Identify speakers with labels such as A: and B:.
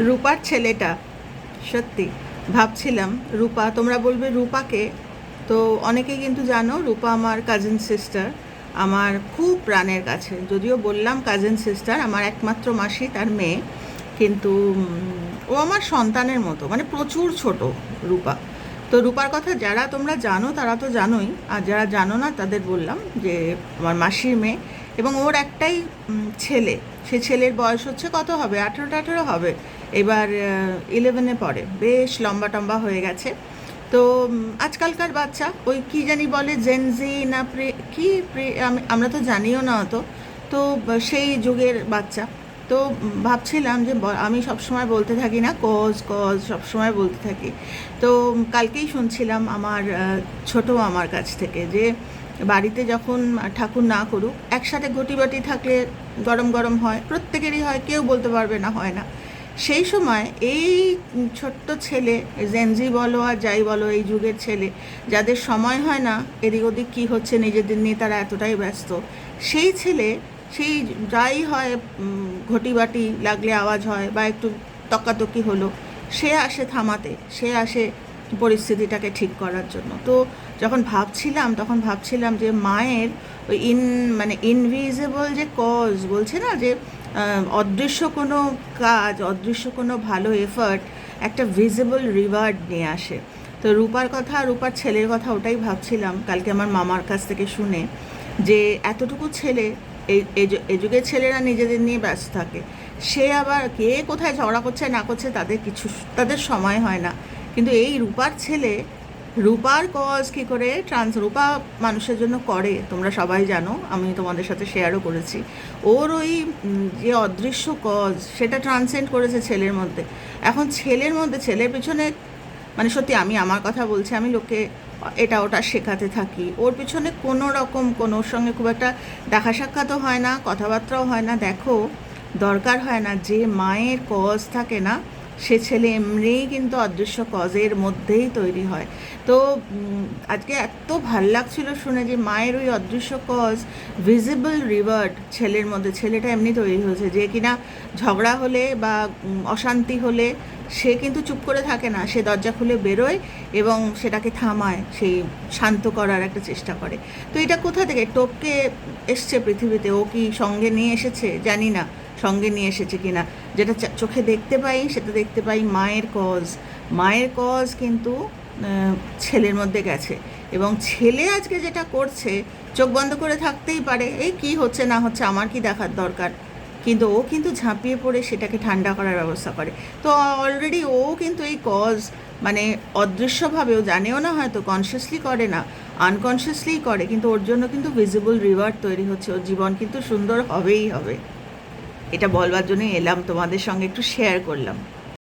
A: রূপার ছেলেটা, সত্যি। ভাবছিলাম, রূপা, তোমরা বলবে রূপাকে? তো অনেকেই কিন্তু জানো, রূপা আমার কাজিন সিস্টার আমার খুব প্রাণের কাছে। যদিও বললাম কাজিন সিস্টার আমার একমাত্র মাসি, তার মেয়ে। কিন্তু ও আমার সন্তানের মতো মানে প্রচুর ছোট, রূপা। তো রূপার কথা যারা তোমরা জানো, তারা তো জানোই। আর যারা জানো না, তাদের বললাম যে, আমার মাসির মেয়ে। এবং ওর একটাই ছেলে। সে ছেলের বয়স হচ্ছে কত হবে? আঠেরো টাঠেরো হবে। এবার ইলেভেনে পড়ে। বেশ লম্বা টম্বা হয়ে গেছে। তো আজকালকার বাচ্চা, ওই কি জানি বলে জেনজি না প্রে কি প্রে আমরা তো জানিও না অত। তো সেই যুগের বাচ্চা। তো ভাবছিলাম যে আমি সবসময় বলতে থাকি না কজ কজ সবসময় বলতে থাকি। তো কালকেই শুনছিলাম আমার ছোট আমার কাছ থেকে যে, বাড়িতে যখন ঠাকুর না করুক, একসাথে ঘটি বাটি থাকলে গরম গরম হয়, প্রত্যেকেরই হয়, কেউ বলতে পারবে না, হয় না। সেই সময় এই ছোট্ট ছেলে জেনজি বলো আর যাই বলো এই যুগের ছেলে যাদের সময় হয় না এদিক ওদিক কী হচ্ছে নিজেদের নিয়ে তারা এতটাই ব্যস্ত সেই ছেলে সেই যাই হয় উম, ঘটি বাটি লাগলে আওয়াজ হয় বা একটু তকাতকি হলো সে আসে থামাতে সে আসে পরিস্থিতিটাকে ঠিক করার জন্য। তো যখন ভাবছিলাম তখন ভাবছিলাম যে মায়ের ওই ইন মানে ইনভিজিবল যে কজ বলছে না যে অদৃশ্য কোনো কাজ, অদৃশ্য কোনো ভালো এফার্ট একটা ভিজিবল রিওয়ার্ড নিয়ে আসে। তো রূপার কথা, রূপার ছেলের কথা ওটাই ভাবছিলাম কালকে আমার মামার কাছ থেকে শুনে যে এতটুকু ছেলে, এই এই যুগের ছেলেরা নিজেদের নিয়ে ব্যস্ত থাকে। সে আবার কে কোথায় ঝগড়া করছে না করছে তাদের কিছু, তাদের সময় হয় না। কিন্তু এই রূপার ছেলে রূপার কজ কী করে? ট্রান্স রূপা মানুষের জন্য করে, তোমরা সবাই জানো, আমি তোমাদের সাথে শেয়ারও করেছি। ওর ওই যে অদৃশ্য কজ সেটা ট্রান্সেন্ড করেছে ছেলের মধ্যে। এখন ছেলের মধ্যে, ছেলের পিছনে মানে সত্যি আমি আমার কথা বলছি, আমি লোকে এটা ওটা শেখাতে থাকি। ওর পিছনে কোনো রকম, কোনো ওর সঙ্গে খুব একটা দেখা সাক্ষাৎও হয় না, কথাবার্তাও হয় না। দেখো, দরকার হয় না যে মায়ের কজ থাকে না সে ছেলে এমনিই কিন্তু অদৃশ্য কজের মধ্যেই তৈরি হয়। তো আজকে এত ভালো লাগছিল শুনে যে মায়ের ওই অদৃশ্য কজ ভিজিবল রিওয়ার্ড ছেলের মধ্যে, ছেলেটা এমনি তৈরি হয়েছে যে কিনা ঝগড়া হলে বা অশান্তি হলে সে কিন্তু চুপ করে থাকে না। সে দরজা খুলে বেরোয় এবং সেটাকে থামায়, সেই শান্ত করার একটা চেষ্টা করে। তো এটা কোথা থেকে? টপকে এসছে পৃথিবীতে? ও কি সঙ্গে নিয়ে এসেছে? জানি না। সঙ্গে নিয়ে এসেছে কিনা, যেটা চোখে দেখতে পাই, সেটা দেখতে পাই মায়ের কজ মায়ের কজ কিন্তু ছেলের মধ্যে গেছে। এবং ছেলে আজকে যেটা করছে, চোখ বন্ধ করে থাকতেই পারে, এই কি হচ্ছে না হচ্ছে আমার কি দেখার দরকার? কিন্তু ও কিন্তু ঝাঁপিয়ে পড়ে, সেটাকে ঠান্ডা করার ব্যবস্থা করে। তো অলরেডি ও কিন্তু এই কজ মানে অদৃশ্যভাবেও জানেও না হয়তো কনসিয়াসলি করে না আনকনসিয়াসলিই করে, কিন্তু ওর জন্য কিন্তু ভিজিবল রিওয়ার্ড তৈরি হচ্ছে, ওর জীবন কিন্তু সুন্দর হবেই হবে। এটা বলবার জন্যই এলাম তোমাদের সঙ্গে একটু শেয়ার করলাম।